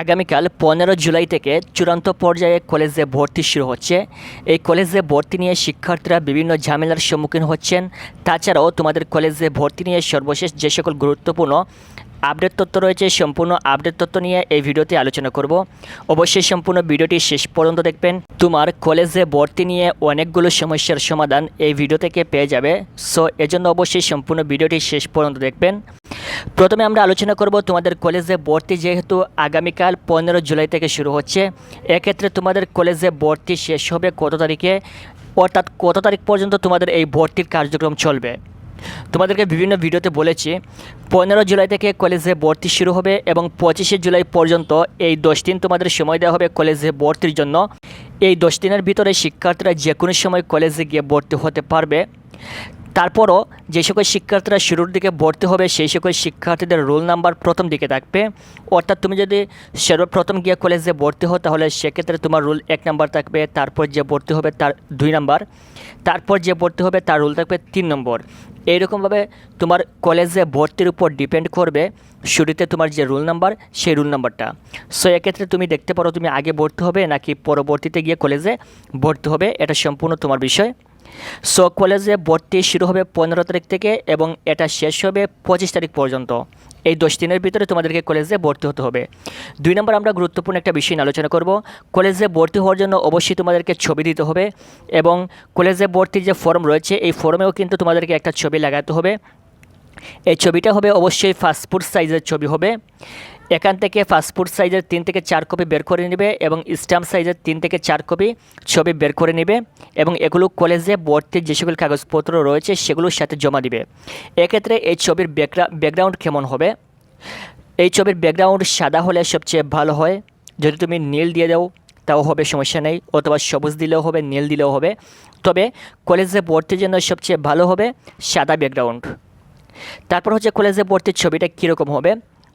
আগামীকাল পনেরো জুলাই থেকে চূড়ান্ত পর্যায়ে কলেজে ভর্তি শুরু হচ্ছে। এই কলেজে ভর্তি নিয়ে শিক্ষার্থীরা বিভিন্ন ঝামেলার সম্মুখীন হচ্ছেন। তাছাড়াও তোমাদের কলেজে ভর্তি নিয়ে সর্বশেষ যে সকল গুরুত্বপূর্ণ আপডেট তথ্য রয়েছে, সম্পূর্ণ আপডেট তথ্য নিয়ে এই ভিডিওতে আলোচনা করব। অবশ্যই সম্পূর্ণ ভিডিওটি শেষ পর্যন্ত দেখবেন। তোমার কলেজে ভর্তি নিয়ে অনেকগুলো সমস্যার সমাধান এই ভিডিও থেকে পেয়ে যাবে। সো এজন্য অবশ্যই সম্পূর্ণ ভিডিওটি শেষ পর্যন্ত দেখবেন। প্রথমে আমরা আলোচনা করব তোমাদের কলেজে ভর্তি যেহেতু আগামীকাল পনেরো জুলাই থেকে শুরু হচ্ছে, এক্ষেত্রে তোমাদের কলেজে ভর্তি শেষ হবে কত তারিখে? অর্থাৎ কত তারিখ পর্যন্ত তোমাদের এই ভর্তির কার্যক্রম চলবে? তোমাদেরকে বিভিন্ন ভিডিওতে বলেছি, পনেরো জুলাই থেকে কলেজে ভর্তি শুরু হবে এবং পঁচিশে জুলাই পর্যন্ত এই দশ দিন তোমাদের সময় দেওয়া হবে কলেজে ভর্তির জন্য। এই দশ দিনের ভিতরে শিক্ষার্থীরা যে কোনো সময় কলেজে গিয়ে ভর্তি হতে পারবে। তারপরও যে সকল শিক্ষার্থীরা শুরুর দিকে ভর্তি হবে, সেই সকল শিক্ষার্থীদের রোল নাম্বার প্রথম দিকে থাকবে। অর্থাৎ তুমি যদি সর্বপ্রথম গিয়ে কলেজে ভর্তি হও, তাহলে সেক্ষেত্রে তোমার রোল এক নাম্বার থাকবে, তারপর যে ভর্তি হবে তার দুই নাম্বার, তারপর যে ভর্তি হবে তার রোল থাকবে তিন নম্বর। এইরকমভাবে তোমার কলেজে ভর্তির উপর ডিপেন্ড করবে শুরুতে তোমার যে রোল নাম্বার, সেই রোল নাম্বারটা। সো এক্ষেত্রে তুমি দেখতে পারো তুমি আগে ভর্তি হবে নাকি পরবর্তীতে গিয়ে কলেজে ভর্তি হবে, এটা সম্পূর্ণ তোমার বিষয়। সো কলেজে ভর্তি শুরু হবে পনেরো তারিখ থেকে এবং এটা শেষ হবে পঁচিশ তারিখ পর্যন্ত। এই দশ দিনের ভিতরে তোমাদেরকে কলেজে ভর্তি হতে হবে। দুই নম্বর আমরা গুরুত্বপূর্ণ একটা বিষয় নিয়ে আলোচনা করব। কলেজে ভর্তি হওয়ার জন্য অবশ্যই তোমাদেরকে ছবি দিতে হবে এবং কলেজে ভর্তির যে ফর্ম রয়েছে, এই ফর্মেও কিন্তু তোমাদেরকে একটা ছবি লাগাতে হবে। এই ছবিটা হবে অবশ্যই ফাস্টফুড সাইজের ছবি হবে। এখান থেকে ফাস্টফুড সাইজের তিন থেকে চার কপি বের করে নেবে এবং স্ট্যাম্প সাইজের তিন থেকে চার কপি ছবি বের করে নেবে এবং এগুলো কলেজে ভর্তির যে সকল কাগজপত্র রয়েছে সেগুলোর সাথে জমা দিবে। এক্ষেত্রে এই ছবির ব্যাকগ্রাউন্ড কেমন হবে? এই ছবির ব্যাকগ্রাউন্ড সাদা হলে সবচেয়ে ভালো হয়। যদি তুমি নীল দিয়ে দাও, তাও হবে সমস্যা নেই। অথবা সবুজ দিলেও হবে, নীল দিলেও হবে। তবে কলেজে ভর্তির জন্য সবচেয়ে ভালো হবে সাদা ব্যাকগ্রাউন্ড তারপর হচ্ছে কলেজে ভর্তির ছবিটা কীরকম হবে?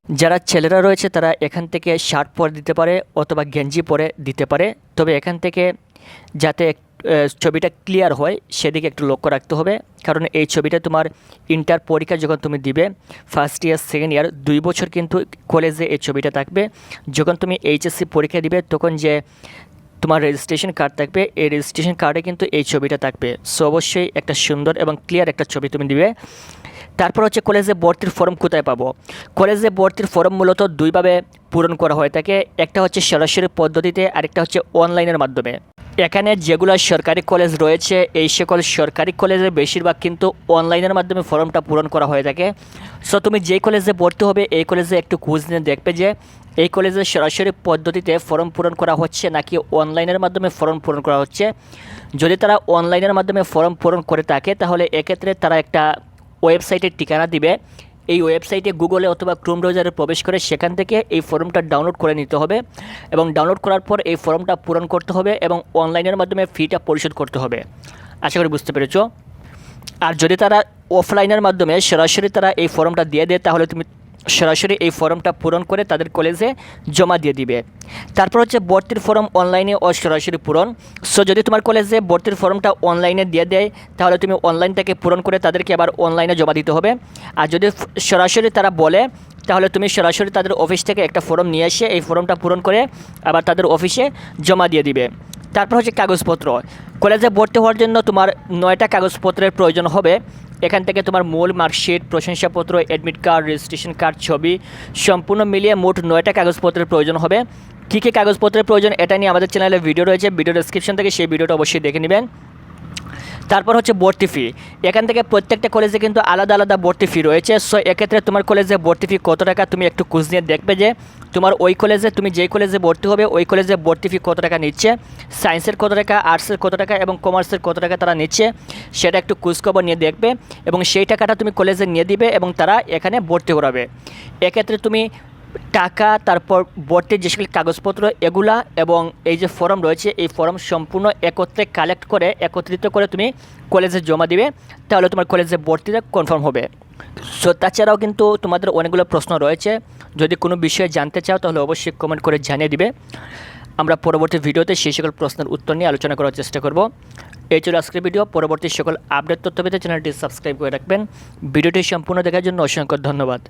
যারা ছেলেরা রয়েছে, তারা এখান থেকে শার্ট পরে দিতে পারে অথবা গেঞ্জি পরে দিতে পারে। তবে এখান থেকে যাতে ছবিটা ক্লিয়ার হয়, সেদিকে একটু লক্ষ্য রাখতে হবে। কারণ এই ছবিটা তোমার ইন্টার পরীক্ষা যখন তুমি দিবে ফার্স্ট ইয়ার সেকেন্ড ইয়ার দুই বছর কিন্তু কলেজে এই ছবিটা থাকবে। যখন তুমি এইচএসসি পরীক্ষা দিবে, তখন যে তোমার রেজিস্ট্রেশন কার্ড থাকবে, এই রেজিস্ট্রেশন কার্ডে কিন্তু এই ছবিটা থাকবে। সো অবশ্যই একটা সুন্দর এবং ক্লিয়ার একটা ছবি তুমি দিবে। তারপর হচ্ছে কলেজে ভর্তির ফর্ম কোথায় পাবো? কলেজে ভর্তির ফর্ম মূলত দুইভাবে পূরণ করা হয়ে থাকে। একটা হচ্ছে সরাসরি পদ্ধতিতে, আরেকটা হচ্ছে অনলাইনের মাধ্যমে। এখানে যেগুলো সরকারি কলেজ রয়েছে, এই সকল সরকারি কলেজের বেশিরভাগ কিন্তু অনলাইনের মাধ্যমে ফর্মটা পূরণ করা হয়ে থাকে। সো তুমি যেই কলেজে ভর্তি হবে, এই কলেজে একটু খোঁজ নিয়ে দেখবে যে, এই কলেজে সরাসরি পদ্ধতিতে ফর্ম পূরণ করা হচ্ছে নাকি অনলাইনের মাধ্যমে ফর্ম পূরণ করা হচ্ছে। যদি তারা অনলাইনের মাধ্যমে ফর্ম পূরণ করে থাকে, তাহলে এক্ষেত্রে তারা একটা ওয়েবসাইটের ঠিকানা দিবে। এই ওয়েবসাইটে গুগলে অথবা ক্রোম ব্রাউজারে প্রবেশ করে সেখান থেকে এই ফর্মটা ডাউনলোড করে নিতে হবে এবং ডাউনলোড করার পর এই ফর্মটা পূরণ করতে হবে এবং অনলাইনের মাধ্যমে ফিটা পরিশোধ করতে হবে। আশা করি বুঝতে পেরেছ। আর যদি তারা অফলাইনের মাধ্যমে সরাসরি তারা এই ফর্মটা দিয়ে দেয়, তাহলে তুমি সরাসরি এই ফর্মটা পূরণ করে তাদের কলেজে জমা দিয়ে দিবে। তারপর হচ্ছে ভর্তির ফর্ম অনলাইনে ও সরাসরি পূরণ। সো যদি তোমার কলেজে ভর্তির ফর্মটা অনলাইনে দিয়ে দেয়, তাহলে তুমি অনলাইন থেকে পূরণ করে তাদেরকে আবার অনলাইনে জমা দিতে হবে। আর যদি সরাসরি তারা বলে, তাহলে তুমি সরাসরি তাদের অফিস থেকে একটা ফর্ম নিয়ে এসে এই ফর্মটা পূরণ করে আবার তাদের অফিসে জমা দিয়ে দিবে। তারপর হচ্ছে কাগজপত্র। কলেজে ভর্তি হওয়ার জন্য তোমার নয়টা কাগজপত্রের প্রয়োজন হবে। এখান থেকে তোমার মূল মার্কশিট, প্রশংসাপত্র অ্যাডমিট কার্ড রেজিস্ট্রেশন কার্ড ছবি, সম্পূর্ণ মিলিয়ে মোট নয়টা কাগজপত্রের প্রয়োজন হবে। কী কী কাগজপত্রের প্রয়োজন এটা নিয়ে আমাদের চ্যানেলে ভিডিও রয়েছে। ভিডিও ডিসক্রিপশন থেকে সেই ভিডিওটা অবশ্যই দেখে নেবেন। তারপর হচ্ছে ভর্তি ফি এখান থেকে প্রত্যেকটা কলেজে কিন্তু আলাদা আলাদা ভর্তি ফি রয়েছে। সো এক্ষেত্রে তোমার কলেজে ভর্তি ফি কত টাকা তুমি একটু খোঁজ নিয়ে দেখবে যে, তোমার ওই কলেজে তুমি যেই কলেজে ভর্তি হবে, ওই কলেজে ভর্তি ফি কত টাকা নিচ্ছে সায়েন্সের কত টাকা আর্টসের কত টাকা এবং কমার্সের কত টাকা তারা নিচ্ছে, সেটা একটু খোঁজখবর নিয়ে দেখবে এবং সেই টাকাটা তুমি কলেজে নিয়ে দিবে এবং তারা এখানে ভর্তি করাবে। এক্ষেত্রে তুমি টাকা, তারপর ভর্তির যে সকল কাগজপত্র, এগুলা এবং এই যে ফর্ম রয়েছে, এই ফর্ম সম্পূর্ণ একত্রে কালেক্ট করে, একত্রিত করে তুমি কলেজে জমা দিবে। তাহলে তোমার কলেজে ভর্তিটা কনফার্ম হবে। সো তাছাড়াও কিন্তু তোমাদের অনেকগুলো প্রশ্ন রয়েছে। যদি কোনো বিষয়ে জানতে চাও, তাহলে অবশ্যই কমেন্ট করে জানিয়ে দিবে। আমরা পরবর্তী ভিডিওতে সেই সকল প্রশ্নের উত্তর নিয়ে আলোচনা করার চেষ্টা করব। এই ছিল আজকের ভিডিও। পরবর্তী সকল আপডেট তথ্য পেতে চ্যানেলটি সাবস্ক্রাইব করে রাখবেন। ভিডিওটি সম্পূর্ণ দেখার জন্য অসংখ্য ধন্যবাদ।